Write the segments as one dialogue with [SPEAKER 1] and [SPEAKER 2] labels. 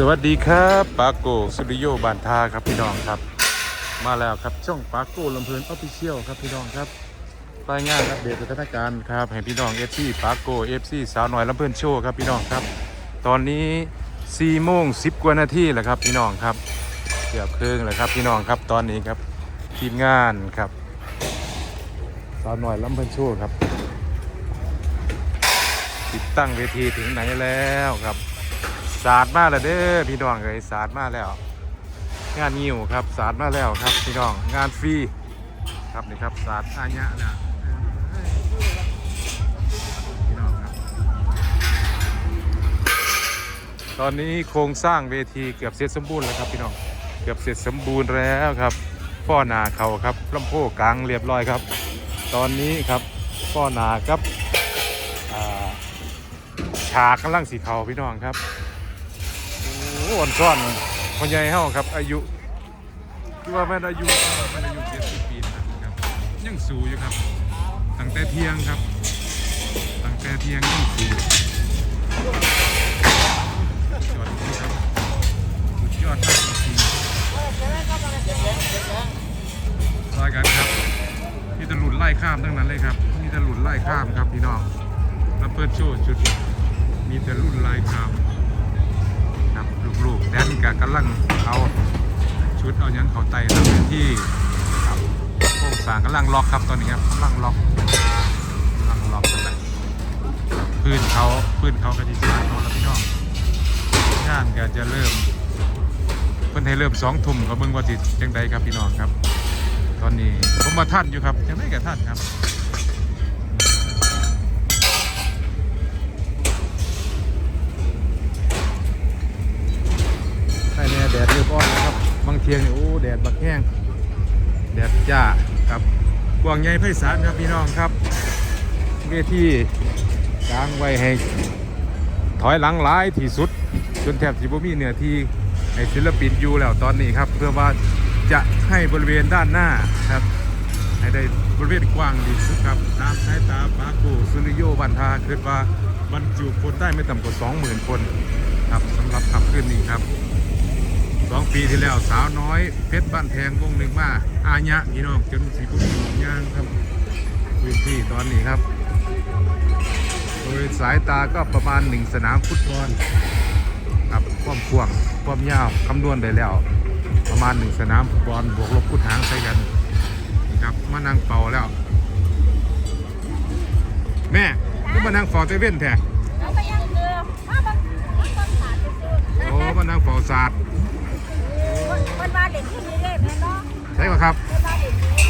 [SPEAKER 1] สวัสดีครับปาโกสุริโยบานทาครับพี่น้องครับ มาแล้วครับช่องปาโกลำเพลินออฟฟิเชียลครับพี่น้องครับรายงานอัปเดตสถานการณ์ครับให้พี่น้องเอฟซีปาโกเอฟซีสาวหน่อยลำเพลินโชว์ครับพี่น้องครับ ตอนนี้4โมง10กว่านาทีแล้วครับพี่น้องครับเกือบครึ่งแล้วครับพี่น้องครับตอนนี้ครับทีมงานครับสาวหน่อยลำเพลินโชว์ครับ ติดตั้งเวทีถึงไหนแล้วครับาสตร์มาแล้วเด้อพี่น้องเลยศาสตร์มาแล้ว งานงิ้วครับศาสตร์มาแล้วครับพี่น้องงานฟรีครับนี่ครับศาสตร์อาญะนะพี่น้องครับ ตอนนี้โครงสร้างเวทีเกือบเสร็จสมบูรณ์แล้วครับพี่น้องเกือบเสร็จสมบูรณ์แล้วครับป้อนาเขาครับลำโพงกลางเรียบร้อยครับ ตอนนี้ครับป้อนาครับอ่าฉากกำลังสีเขาพี่น้องครับ อ้อ่อนซ่อนพ่อใหญ่เฮาครับ อายุคือว่าแม่นอายุแม่นอายุ70ปีนะครับยังสูงอยู่ครับตั้งแต่เที่ยงครับตั้งแต่เที่ยงยังสูงสุดยอดจริงครับสุดยอดมากจริงๆรายการครับมีแตหลุดไล่ข้ามทั้งนั้นเลยครับมีแตหลุดไล่ข้ามครับพี่น้องแล้วเปิดโชว์ชุดมีแต่รุ่นไล่ข้าม ลูกๆแดนกะกำลังเอาชุดเอาหยังเขาไต่ทำเป็นที่ครับโครงสร้างกำลังล็อกครับตอนนี้ครับกำลังล็อกกำลังล็อกกันนะพื้นเขาพื้นเขากระดิษฐ์เขาแล้วพี่น้องงานก็จะเริ่มเพิ่นให้เริ่มสองทุ่มก็เบิ่งว่าสิจังใดครับพี่น้องครับ ตอนนี้ผมมาท่านอยู่ครับจังไดกับท่านครับ ทียงนี่โอ้แดดบักแห้งแดดจ้าครับกวางใหญ่ไพศาลครับพี่น้องครับเวทีกลางไว้ให้ถอยหลังหลายที่สุด จนแทบสิบมีเหนือที่ให้ศิลปินอยู่แล้วตอนนี้ครับเพื่อว่าจะให้บริเวณด้านหน้าครับ ให้ได้บริเวณกว้างที่สุดครับตามสายตาปาโกสุริโยบันทาคิดว่าบรรจุคนได้ไม่ต่ำกว่า 20,000 คนครับสำหรับขับขึ้นนี้ครับ สองปีที่แล้วสาวน้อยเพชรบ้านแพงวงหนึ่งมาอาญะพี่น้องจนสีบุญย่างครับพื้นที่ตอนนี้ครับ โดยสายตาก็ประมาณหนึ่งสนามฟุตบอลครับความกว้างความยาวคำนวณได้แล้ว ประมาณหนึ่งสนามฟุตบอลบวกลบคูณหารใส่กันนี่ครับมานั่งเป่าแล้ว แม่ก็มานั่งฟอเตเว่นแท้โอ้มานั่งฟอศาสตร์
[SPEAKER 2] คนมาเด็กที่นี่เด้แม่เนาะ
[SPEAKER 1] ใช่ป่ะครับ
[SPEAKER 2] คนมาเด็กนี้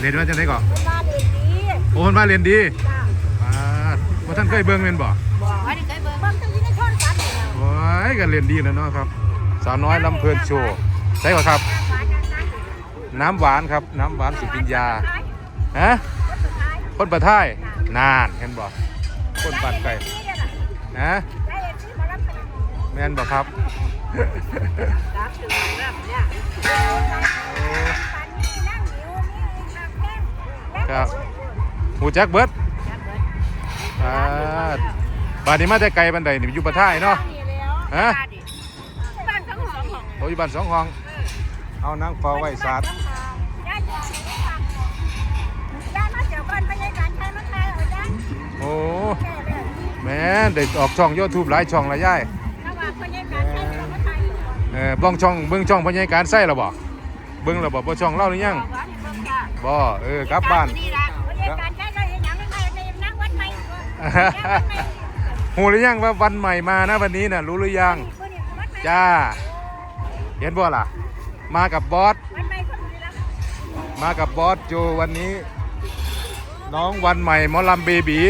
[SPEAKER 1] เรียนว่าจะได้ก่อน
[SPEAKER 2] คนมาเด็กนี้
[SPEAKER 1] โอ้คนมาเรียนดี
[SPEAKER 2] จ้า
[SPEAKER 1] ปาดว่าท่านเคยเบิ่งเรียนบ่
[SPEAKER 2] บอกว่าเด็กเคยเบิ่งบางทีในช่อนกันเนี่ย
[SPEAKER 1] โอ้ยกันเรียนดีแล้วเนาะครับ สาวน้อยลำเพลินโชว์ใช่ป่ะครับน้ำหวานครับ น้ำหวานสุปิญญาฮะคนประท้ายนานเห็นบ่คนบาดไก่ฮะ แม่นบ่ครับครับหูจักเบิดปาดบาดนี้มาแต่ไกลบันไดนี่อยู่ประท้ายเนาะฮะ
[SPEAKER 2] บ้านทั้งสองของ
[SPEAKER 1] โอ้ยบ้านสองห้อง เอานางเฝ้าไว้สาด
[SPEAKER 2] ย่าจะย่ามาเจ้าบ้านไปยังการใช้มาใช้เอาย่า
[SPEAKER 1] โอ้
[SPEAKER 2] แค่เลย
[SPEAKER 1] แม่นได้ออกช่องยูทูบหลายช่องละย่า
[SPEAKER 2] ย
[SPEAKER 1] เออบ้องช่องเบิ่งช่องพญายการใส่แล้วบ่เบิ่งแล้วบ่บ่ช่องเล่าหรือยัง
[SPEAKER 2] บอกว่าที่เบิ่งค่ะ
[SPEAKER 1] บ่เออกลับบ้าน
[SPEAKER 2] นี่ละคนยังการใช้ก็ยังยังไม่ใช่ในนักวัดใหม่ก็
[SPEAKER 1] หูหรือยังว่าวันใหม่มานะวันนี้น่ะรู้หรือยังจ้าเห็นบ่ล่ะ มากับบอส
[SPEAKER 2] วันใหม่คนนี้ละ
[SPEAKER 1] มากับบอสโจวันนี้ น้องวันใหม่หมอลำเบบี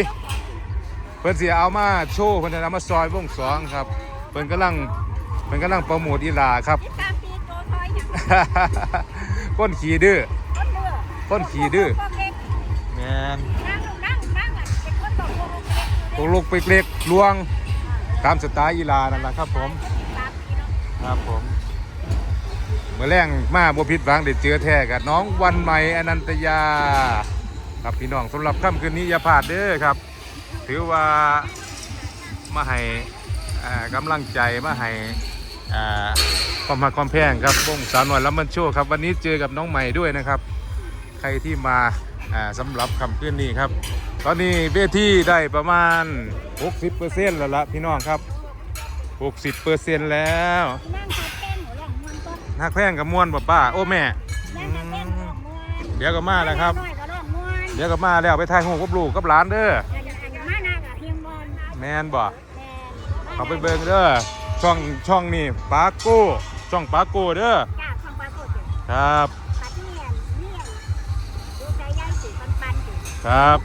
[SPEAKER 1] เพิ่นสิเอามาโชว์เพิ่นจะเอามาซอยวงสองครับเพิ่นกำลัง เพิ่นกำลังโปรโมทอีหลาครับ
[SPEAKER 2] สิบสามปีโตซอยอย่าง
[SPEAKER 1] ก้นขี่ดื้อ
[SPEAKER 2] คนเรือ
[SPEAKER 1] คนขี่ดื้อ
[SPEAKER 2] พวกเล็ก
[SPEAKER 1] แมน
[SPEAKER 2] นั่งลงนั่งนั่งอะเป็นคนตกพวกเล็ก
[SPEAKER 1] ตกลูกไปเล็กลวงตามสไตล์อีหลานั่นแหละครับผม
[SPEAKER 2] สามปีเนาะ
[SPEAKER 1] ครับผมเมื่อแรงมาบ่ผิดหวังได้เจอแท้กับน้องวันใหม่อนันตยา ครับพี่น้องสำหรับค่ำคืนนี้อย่าพลาดเด้อครับ ถือว่ามาให้อ่ากำลังใจมาให้ อ่าความมาความแพงครับวงสาวน้อยลำมันโชว์ครับวันนี้เจอกับน้องใหม่ด้วยนะครับ ใครที่มาอ่าสำหรับคำขึ้นนี้ครับ ตอนนี้เวทีได้ประมาณ 60%แล้วละพี่น้องครับ 60%แล้ว
[SPEAKER 2] นั่งขัดแป้งหัวหล่องมวนก็
[SPEAKER 1] นักแพงกับมวนบ่ป้าโอ้แม่
[SPEAKER 2] นั่งขัดแป้งหัวหล่องมวน
[SPEAKER 1] เดี๋ยวก็มาแล้วครับ
[SPEAKER 2] น้อยก็หล่องมวน
[SPEAKER 1] เดี๋ยวก็มาแล้วไปถ่ายหูปกับลูกกับหลานเด้อ
[SPEAKER 2] อย่าอย่าอย่ามาหน้ากับเพียงบอล
[SPEAKER 1] แมนบ่
[SPEAKER 2] แต่
[SPEAKER 1] เขาไปเบิ่งเด้อ ช่องช่องนี่ปาโก้ช่องปาโก้เด้อ
[SPEAKER 2] จ้าของปลาโกดอยู่
[SPEAKER 1] ครับ
[SPEAKER 2] ปัดเนียนเนียนดูใจย่ายสีปันปันอยู่
[SPEAKER 1] ครับ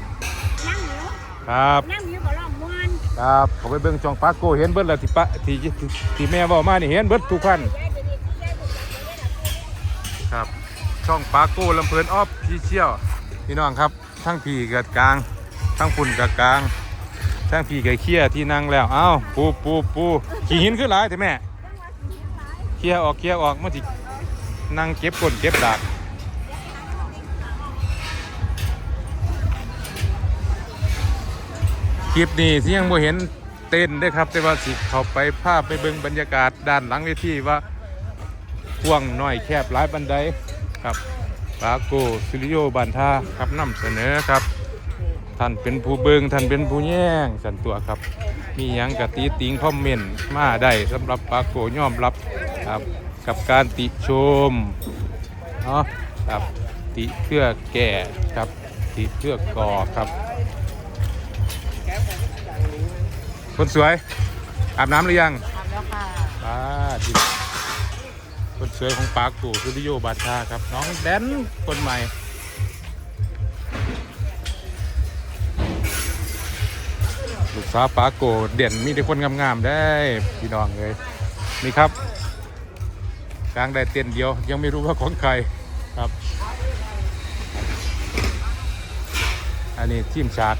[SPEAKER 2] นั่งหนิว
[SPEAKER 1] ครับ
[SPEAKER 2] นั่งหนิวก็หล่องมวน
[SPEAKER 1] ครับเขาไปเบิ่งช่องปาโก้เห็นเบิดแล้วที่ปะที่ที่ที่แม่เว้ามานี่เห็นเบิดทุกคัน
[SPEAKER 2] ย่ายจะดีย่ายจะดีย่ายจะดี
[SPEAKER 1] ครับ ช่องปาโก้ลำเพลินออฟพีเชียลพี่น้องครับทั้งพี่เกิดกลางทั้งฝุ่นกับกลาง ทั้งพี่กับเคียที่นั่งแล้ว เอ้าปูปูปูขี่หินขึ้นหลายแต่แม่เคลียออกเคลียออกมันสินั่งเก็บก้นเก็บดากคลิปนี้ที่ยังบ่เห็นเต้นเด้ครับ แต่ว่าสิเข้าไปภาพไปเบิ่งบรรยากาศด้านหลังเวทีว่ากว้างน้อยแคบหลายบันไดครับปาโกซิลิโยบันทาครับนำเสนอครับ ท่านเป็นผู้เบิงท่านเป็นผู้แย่งสันตัวครับ มีหยังกะตีติงคอมเมนต์มาได้สำหรับปาโกยอมรับครับกับการติชมเนาะครับติเพื่อแก่ครับติเพื่อก่อครับ คนสวย อาบน้ำหรือยัง
[SPEAKER 2] ทำแล้วค่ะ
[SPEAKER 1] ป้าดิคนสวยของปากูคือดิโยบาชาครับ น้องแดนคนใหม่ ลูกสาวปาโกเด่นมีแต่คนงามๆได้พี่น้องเลยนี่ครับกลางได้เต้นเดียว ยังไม่รู้ว่าของใครครับ อันนี้ทีมฉาก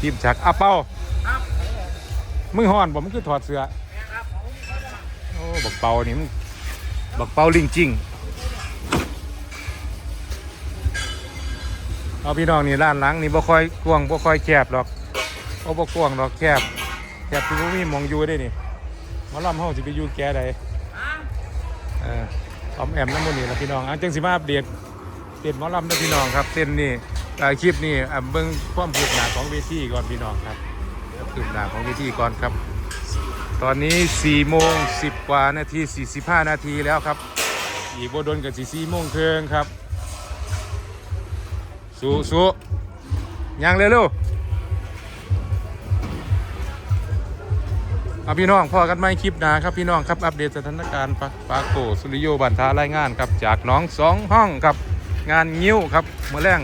[SPEAKER 1] ทีมฉากอาเป้ามึงห่อนผมมันคือถอดเสื้อโอ้บักเปานี่มันบักเปาลิงจริงเอาพี่น้องนี่ร้านหลังนี่บ่ค่อยกว้างบ่ค่อยแคบหรอก โอ้บ่กวางหรอกแคบแคบที่บ่มีมองอยู่ได้นี่มอลำเฮาสิไปอยู่แก่ใดเออออมแอมน้ำมันนี่ละพี่น้องอันจังสิมาอัปเดตเต้นมอลำนะพี่น้องครับเต้นนี่เอ่คลิปนี่อะเบิ่งความคืบหน้าของเวทีก่อนพี่น้องครับคืบหน้าของวิธีก่อนครับ ตอนนี้4โมง10กว่านาที45 นาทีแล้วครับ อีกบดนกับ4 4โมงครึ่งครับสู้สู้ยังเร็วๆ เอาพี่น้องพอกันไหมคลิปหนาครับพี่น้องครับอัปเดตสถานการณ์ปาปาโกสุริโยบันทารายงานครับจากน้องสองห้องครับงานงิ้วครับเมื่อแรง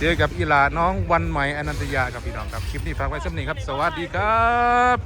[SPEAKER 1] เจอกับอีลาน้องวันใหม่อนันตยาครับพี่น้องครับคลิปนี้ฝากไว้สักนิดครับ สวัสดีครับ